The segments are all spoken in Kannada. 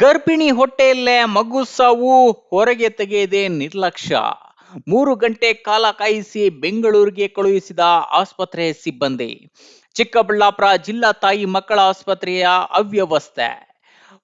ಗರ್ಭಿಣಿ ಹೊಟ್ಟೆಯಲ್ಲೇ ಮಗು ಸಾವು ಹೊರಗೆ ತೆಗೆಯದೆ ನಿರ್ಲಕ್ಷ್ಯ. ಮೂರು ಗಂಟೆ ಕಾಲ ಕಾಯಿಸಿ ಬೆಂಗಳೂರಿಗೆ ಕಳುಹಿಸಿದ ಆಸ್ಪತ್ರೆ ಸಿಬ್ಬಂದಿ. ಚಿಕ್ಕಬಳ್ಳಾಪುರ ಜಿಲ್ಲಾ ತಾಯಿ ಮಕ್ಕಳ ಆಸ್ಪತ್ರೆಯ ಅವ್ಯವಸ್ಥೆ.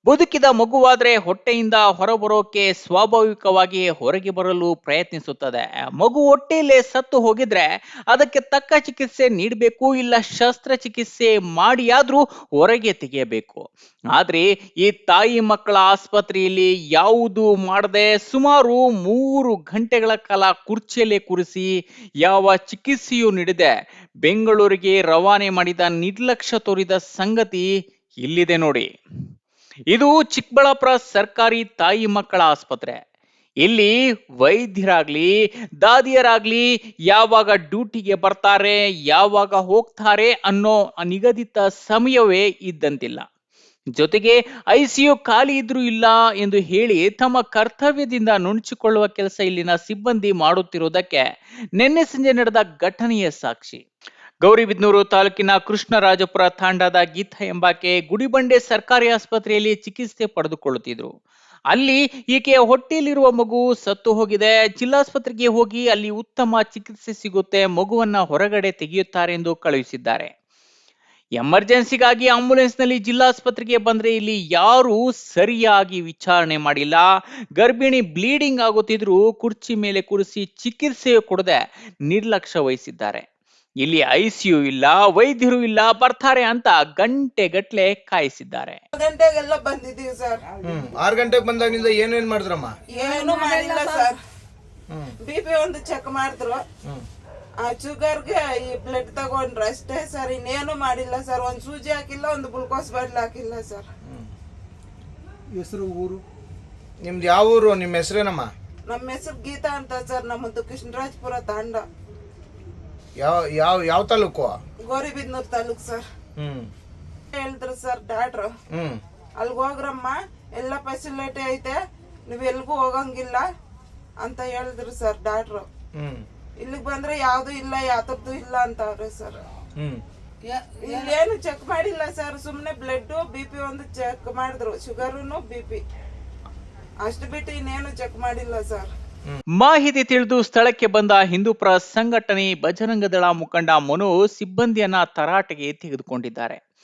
ಬದುಕಿದ ಮಗುವಾದ್ರೆ ಹೊಟ್ಟೆಯಿಂದ ಹೊರಬರೋಕೆ ಸ್ವಾಭಾವಿಕವಾಗಿ ಹೊರಗೆ ಬರಲು ಪ್ರಯತ್ನಿಸುತ್ತದೆ. ಮಗು ಹೊಟ್ಟೆಯಲ್ಲೇ ಸತ್ತು ಹೋಗಿದ್ರೆ ಅದಕ್ಕೆ ತಕ್ಕ ಚಿಕಿತ್ಸೆ ನೀಡಬೇಕು, ಇಲ್ಲ ಶಸ್ತ್ರಚಿಕಿತ್ಸೆ ಮಾಡಿಯಾದ್ರೂ ಹೊರಗೆ ತೆಗೆಯಬೇಕು. ಆದ್ರೆ ಈ ತಾಯಿ ಮಕ್ಕಳ ಆಸ್ಪತ್ರೆಯಲ್ಲಿ ಯಾವುದು ಮಾಡದೆ ಸುಮಾರು ಮೂರು ಗಂಟೆಗಳ ಕಾಲ ಕುರ್ಚಿಯಲ್ಲೇ ಕುರಿಸಿ ಯಾವ ಚಿಕಿತ್ಸೆಯೂ ನೀಡದೆ ಬೆಂಗಳೂರಿಗೆ ರವಾನೆ ಮಾಡಿದ ನಿರ್ಲಕ್ಷ್ಯ ತೋರಿದ ಸಂಗತಿ ಇಲ್ಲಿದೆ ನೋಡಿ. ಇದು ಚಿಕ್ಕಬಳ್ಳಾಪುರ ಸರ್ಕಾರಿ ತಾಯಿ ಮಕ್ಕಳ ಆಸ್ಪತ್ರೆ. ಇಲ್ಲಿ ವೈದ್ಯರಾಗ್ಲಿ, ದಾದಿಯರಾಗ್ಲಿ ಯಾವಾಗ ಡ್ಯೂಟಿಗೆ ಬರ್ತಾರೆ, ಯಾವಾಗ ಹೋಗ್ತಾರೆ ಅನ್ನೋ ನಿಗದಿತ ಸಮಯವೇ ಇದ್ದಂತಿಲ್ಲ. ಜೊತೆಗೆ ಐ ಸಿಯು ಖಾಲಿ ಇದ್ರೂ ಇಲ್ಲ ಎಂದು ಹೇಳಿ ತಮ್ಮ ಕರ್ತವ್ಯದಿಂದ ನುಣುಚಿಕೊಳ್ಳುವ ಕೆಲಸ ಇಲ್ಲಿನ ಸಿಬ್ಬಂದಿ ಮಾಡುತ್ತಿರುವುದಕ್ಕೆ ನಿನ್ನೆ ಸಂಜೆ ನಡೆದ ಘಟನೆಯ ಸಾಕ್ಷಿ. ಗೌರಿಬಿದನೂರು ತಾಲೂಕಿನ ಕೃಷ್ಣರಾಜಪುರ ತಾಂಡದ ಗೀತಾ ಎಂಬಾಕೆ ಗುಡಿಬಂಡೆ ಸರ್ಕಾರಿ ಆಸ್ಪತ್ರೆಯಲ್ಲಿ ಚಿಕಿತ್ಸೆ ಪಡೆದುಕೊಳ್ಳುತ್ತಿದ್ರು ಅಲ್ಲಿ ಈಕೆಯ ಹೊಟ್ಟೆಯಲ್ಲಿರುವ ಮಗು ಸತ್ತು ಹೋಗಿದೆ. ಜಿಲ್ಲಾಸ್ಪತ್ರೆಗೆ ಹೋಗಿ ಅಲ್ಲಿ ಉತ್ತಮ ಚಿಕಿತ್ಸೆ ಸಿಗುತ್ತೆ. ಮಗುವನ್ನ ಹೊರಗಡೆ ತೆಗೆಯುತ್ತಾರೆ ಎಂದು ಕಳುಹಿಸಿದ್ದಾರೆ. ಎಮರ್ಜೆನ್ಸಿಗಾಗಿ ಆಂಬ್ಯುಲೆನ್ಸ್ನಲ್ಲಿ ಜಿಲ್ಲಾಸ್ಪತ್ರೆಗೆ ಬಂದ್ರೆ ಇಲ್ಲಿ ಯಾರು ಸರಿಯಾಗಿ ವಿಚಾರಣೆ ಮಾಡಿಲ್ಲ. ಗರ್ಭಿಣಿ ಬ್ಲೀಡಿಂಗ್ ಆಗುತ್ತಿದ್ರು ಕುರ್ಚಿ ಮೇಲೆ ಕುರಿಸಿ ಚಿಕಿತ್ಸೆ ಕೊಡದೆ ನಿರ್ಲಕ್ಷ್ಯ ವಹಿಸಿದ್ದಾರೆ. ಇಲ್ಲಿ ಐಸಿಯು ಇಲ್ಲ ವೈದ್ಯರು ಇಲ್ಲ ಬರ್ತಾರೆ ಅಂತ ಗಂಟೆ ಗಟ್ಲೆ ಕಾಯಿಸಿದ್ದಾರೆ ಗಂಟೆಗೆಲ್ಲ ಬಂದಿದ್ದೀವಿ ಸರ್. ಆರು ಗಂಟೆಗೆ ಬಂದಾಗಿನಿಂದ ಏನೇನ್ ಮಾಡಿದ್ರಮ್ಮ? ಏನು ಮಾಡಿಲ್ಲ ಸರ್. ಬಿ ಪಿ ಒಂದು ಚೆಕ್ ಮಾಡಿದ್ರು. ಆ ಶುಗರ್ಗೆ ಈ ಬ್ಲಡ್ ತಗೊಂಡ್ರು ಅಷ್ಟೇ ಸರ್ ಇನ್ನೇನು ಮಾಡಿಲ್ಲ ಸರ್. ಒಂದು ಸೂಜಿ ಹಾಕಿಲ್ಲ ಒಂದು ಗ್ಲುಕೋಸ್ ಬಾಟ್ಲ್ ಹಾಕಿಲ್ಲ ಸರ್. ಹೆಸರು ಊರು? ನಿಮ್ದು ಯಾವ ಊರು? ನಿಮ್ಮ ಹೆಸರೇನಮ್ಮ? ನಮ್ಮ ಹೆಸರು ಗೀತಾ ಅಂತ ಸರ್ ನಮ್ಮದು ಕೃಷ್ಣರಾಜಪುರ ತಾಂಡ. ಯಾವ ಯಾವ ಯಾವ ತಾಲೂಕು? ಗೌರಿಬಿದ್ನೂರ್ ತಾಲೂಕು ಸರ್. ಹ್ಮ್. ಹೇಳಿದ್ರು ಸರ್ ಡಾಕ್ಟ್ರು ಹ್ಮ್. ಅಲ್ಗ ಹೋಗ್ರಮ್ಮ ಎಲ್ಲ ಫೆಸಿಲಿಟಿ ಐತೆ ನೀವ್ ಎಲ್ಗೂ ಹೋಗಂಗಿಲ್ಲ ಅಂತ ಹೇಳಿದ್ರು ಸರ್ ಡಾಕ್ಟ್ರು ಹ್ಮ್. ಇಲ್ಲಿಗ್ ಬಂದ್ರೆ ಯಾವ್ದು ಇಲ್ಲ ಯಾವ್ದು ಇಲ್ಲ ಅಂತ ಅವ್ರೆ ಸರ್. ಹ್ಮ್. ಇಲ್ಲೇನು ಚೆಕ್ ಮಾಡಿಲ್ಲ ಸರ್ ಸುಮ್ನೆ ಬ್ಲಡ್ ಬಿ ಪಿ ಒಂದು ಚೆಕ್ ಮಾಡಿದ್ರು ಶುಗರುನು ಬಿ ಪಿ ಅಷ್ಟು ಬಿಟ್ಟು ಇನ್ನೇನು ಚೆಕ್ ಮಾಡಿಲ್ಲ ಸರ್. ಮಾಹಿತಿ ತಿಳಿದು ಸ್ಥಳಕ್ಕೆ ಬಂದ ಹಿಂದೂಪುರ ಸಂಘಟನೆ ಬಜರಂಗ ದಳ ಮುಖಂಡ ಮನು ಸಿಬ್ಬಂದಿಯನ್ನ ತರಾಟೆಗೆ ತೆಗೆದುಕೊಂಡಿದ್ದಾರೆ.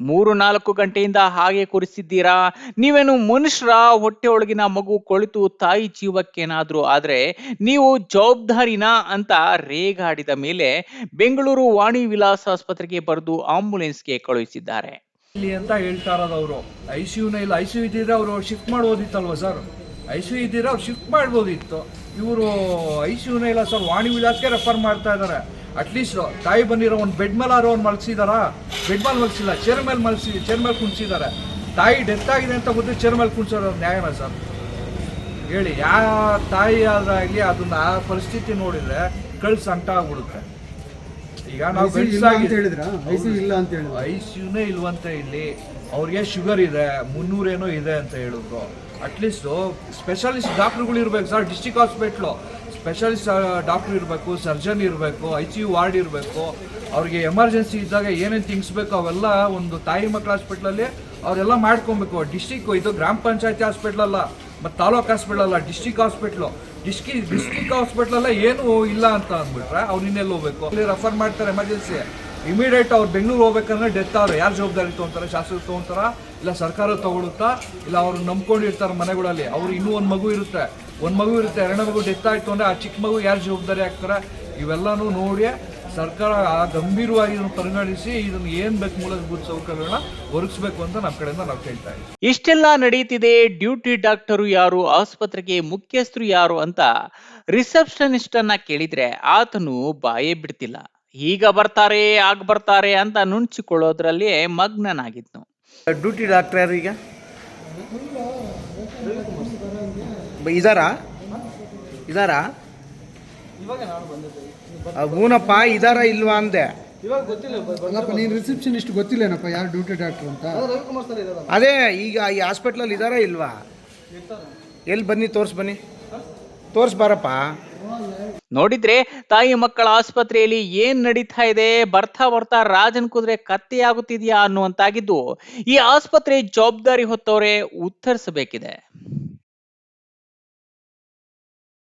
ಮೂರು ನಾಲ್ಕು ಗಂಟೆಯಿಂದ ಹಾಗೆ ಕುರಿಸಿದ್ದೀರಾ? ನೀವೇನು ಮನುಷ್ಯರ ಹೊಟ್ಟೆ ಒಳಗಿನ ಮಗು ಕೊಳಿತು ತಾಯಿ ಜೀವಕ್ಕೇನಾದ್ರೂ ಆದ್ರೆ ನೀವು ಜವಾಬ್ದಾರಿನ ಅಂತ ರೇಗಾಡಿದ ಮೇಲೆ ಬೆಂಗಳೂರು ವಾಣಿ ವಿಲಾಸ ಆಸ್ಪತ್ರೆಗೆ ಬರೆದು ಆಂಬುಲೆನ್ಸ್ಗೆ ಕಳುಹಿಸಿದ್ದಾರೆ. ಇಲ್ಲಿ ಅಂತ ಹೇಳ್ತಾ ಅವರು. ಐ ಸಿ ಯು ಇದ್ದಿದ್ರೆ ಅವರು ಶಿಫ್ಟ್ ಮಾಡ್ಬೋದಿತ್ತಲ್ವ ಸರ್ ಐ ಸಿ ಯು ಇದ್ದಿದ್ರೆ ಅವ್ರು ಶಿಫ್ಟ್ ಮಾಡ್ಬೋದಿತ್ತು. ಇವರು ಐ ಸಿ ಯುನ ಇಲ್ಲ ಸರ್ ವಾಣಿ ವಿಲಾಸ್ಗೆ ರೆಫರ್ ಮಾಡ್ತಾ ಇದ್ದಾರೆ ಅಟ್ಲೀಸ್ಟ್ ತಾಯಿ ಬಂದಿರೋ ಒಂದು ಬೆಡ್ ಮೇಲೆ ಆರೋ ಒಂದು ಮಲಗಿಸಿದಾರಾ ಬೆಡ್ ಮೇಲೆ ಮಲಗಿಸಿಲ್ಲ ಚೇರ್ ಮೇಲೆ ಮಲಗಿಸಿ ಚೇರ್ ಮೇಲೆ ಕುಣಿಸಿದ್ದಾರೆ ತಾಯಿ ಡೆತ್ ಆಗಿದೆ ಅಂತ ಗೊತ್ತು ಚೇರ್ ಮೇಲೆ ಕುಣಿಸೋದು ನ್ಯಾಯನ ಸರ್? ಹೇಳಿ ಯಾವ ತಾಯಿ ಆದಾಗಲಿ ಅದನ್ನ ಆ ಪರಿಸ್ಥಿತಿ ನೋಡಿದ್ರೆ ಕಳ್ಸಿ ಅಂಟ ಆಗ್ಬಿಡುತ್ತೆ. ಈಗ ನಾವು ಐಸಿಯು ಇಲ್ಲ ಅಂತ ಹೇಳಿದ್ರು? ಐ ನೇ ಇಲ್ವಂತೆ ಇಲ್ಲಿ. ಅವ್ರಿಗೆ ಶುಗರ್ ಇದೆ ಮುನ್ನೂರೇನೋ ಇದೆ ಅಂತ ಹೇಳಿದ್ರು. ಅಟ್ಲೀಸ್ಟ್ ಸ್ಪೆಷಲಿಸ್ಟ್ ಡಾಕ್ಟ್ರುಗಳು ಇರಬೇಕು. Sir district hospital specialist doctor ಇರಬೇಕು ಸರ್ಜನ್ ಇರಬೇಕು ಐ ಸಿ ಯು ವಾರ್ಡ್ ಇರಬೇಕು. ಅವ್ರಿಗೆ ಎಮರ್ಜೆನ್ಸಿ ಇದ್ದಾಗ ಏನೇನು ತಿಂಗ್ಸ್ಬೇಕು ಅವೆಲ್ಲ ಒಂದು ತಾಯಿ ಮಕ್ಕಳ ಹಾಸ್ಪಿಟ್ಲಲ್ಲಿ ಅವರೆಲ್ಲ ಮಾಡ್ಕೊಬೇಕು. ಡಿಸ್ಟಿಕ್ ಇದು ಗ್ರಾಮ ಪಂಚಾಯತಿ ಹಾಸ್ಪಿಟ್ಲಲ್ಲ ಮತ್ತು ತಾಲೂಕು ಹಾಸ್ಪಿಟ್ಲ್ ಅಲ್ಲ ಡಿಸ್ಟಿಕ್ ಹಾಸ್ಪಿಟ್ಲು ಡಿಸ್ಟಿ ಡಿಸ್ಟಿಕ್ ಹಾಸ್ಪಿಟ್ಲಲ್ಲ ಏನು ಇಲ್ಲ ಅಂತ ಅಂದ್ಬಿಟ್ರೆ ಅವ್ರು ಇನ್ನೆಲ್ಲಿ ಹೋಗ್ಬೇಕು? ಅಲ್ಲಿ ರೆಫರ್ ಮಾಡ್ತಾರೆ ಎಮರ್ಜೆನ್ಸಿ ಇಮಿಡಿಯೇಟ್ ಅವ್ರು ಬೆಂಗಳೂರು ಹೋಗ್ಬೇಕಂದ್ರೆ ಡೆತ್ ಅವರು. ಯಾರು ಜವಾಬ್ದಾರಿ ತೊಗೊಂತಾರೆ? ಶಾಸಕರು ತೊಗೊಂತಾರ? ಇಲ್ಲ ಸರ್ಕಾರ ತೊಗೊಳುತ್ತಾ? ಇಲ್ಲ ಅವ್ರು ನಂಬ್ಕೊಂಡಿರ್ತಾರೆ ಮನೆಗಳಲ್ಲಿ? ಅವ್ರು ಇನ್ನೂ ಒಂದು ಮಗು ಇರುತ್ತೆ. ಒಂದು ಮಗು ಇರುತ್ತೆ. ಎರಡನೇ ಮಗು ಡೆತ್ ಆಯಿತು ಅಂದರೆ ಆ ಚಿಕ್ಕ ಮಗು ಯಾರು ಜವಾಬ್ದಾರಿ ಆಗ್ತಾರೆ? ಇವೆಲ್ಲನೂ ನೋಡಿ ಸರ್ಕಾರ ಗಂಭೀರವಾಗಿ ಇದನ್ನು ಪರಿಗಣಿಸಿ ಇದನ್ನು ಏನು ಬೇಕು ಮೂಲಭೂತ ಸೌಕರ್ಯಗಳನ್ನ ಒರಗಿಸ್ಬೇಕು ಅಂತ ನಮ್ಮ ಕಡೆಯಿಂದ ನಾವು ಕೇಳ್ತಾ ಇದ್ದೀವಿ. ಇಷ್ಟೆಲ್ಲ ನಡೀತಿದೆ. ಡ್ಯೂಟಿ ಡಾಕ್ಟರು ಯಾರು? ಆಸ್ಪತ್ರೆಗೆ ಮುಖ್ಯಸ್ಥರು ಯಾರು ಅಂತ ರಿಸೆಪ್ಷನಿಸ್ಟ್ ಅನ್ನ ಕೇಳಿದ್ರೆ ಆತನು ಬಾಯೇ ಬಿಡ್ತಿಲ್ಲ. ಈಗ ಬರ್ತಾರೆ ಆಗ ಬರ್ತಾರೆ ಅಂತ ನುಣುಚಿಕೊಳ್ಳೋದ್ರಲ್ಲಿ ಮಗ್ನನಾಗಿತ್ತು ಡ್ಯೂಟಿ ಡಾಕ್ಟರ್ ಯಾರು ಈಗ? ಬ- ಇದಾರಾ? ಇದಾರಾ? ಆ, ಹೂನಪ್ಪ ಇದಾರಾ ಇಲ್ವಾ ಅಂದೆ? ಅಲ್ಲಪ್ಪ ನೀನು ರಿಸೆಪ್ಷನಿಸ್ಟ್ ಗೊತ್ತಿಲ್ಲೇನಪ್ಪ ಯಾರು ಡ್ಯೂಟಿ ಡಾಕ್ಟರ್ ಅಂತ? ಅದೇ ಈಗ ಈ ಹಾಸ್ಪಿಟ್ಲಲ್ಲಿ ಇದಾರಾ ಇಲ್ವಾ? ಎಲ್ಲಿ ಬನ್ನಿ ತೋರ್ಸ್ ಬನ್ನಿ. ತೋರ್ಸ್ ಬಾರಪ್ಪ. ನೋಡಿದ್ರೆ ತಾಯಿ ಮಕ್ಕಳ ಆಸ್ಪತ್ರೆಯಲ್ಲಿ ಏನ್ ನಡೀತಾ ಇದೆ? ಬರ್ತಾ ಬರ್ತಾ ರಾಜನ್ ಕುದುರೆ ಕತ್ತೆಯಾಗುತ್ತಿದೆಯಾ ಅನ್ನುವಂತಾಗಿದ್ದು ಈ ಆಸ್ಪತ್ರೆ ಜವಾಬ್ದಾರಿ ಹೊತ್ತವರೇ ಉತ್ತರಿಸಬೇಕಿದೆ.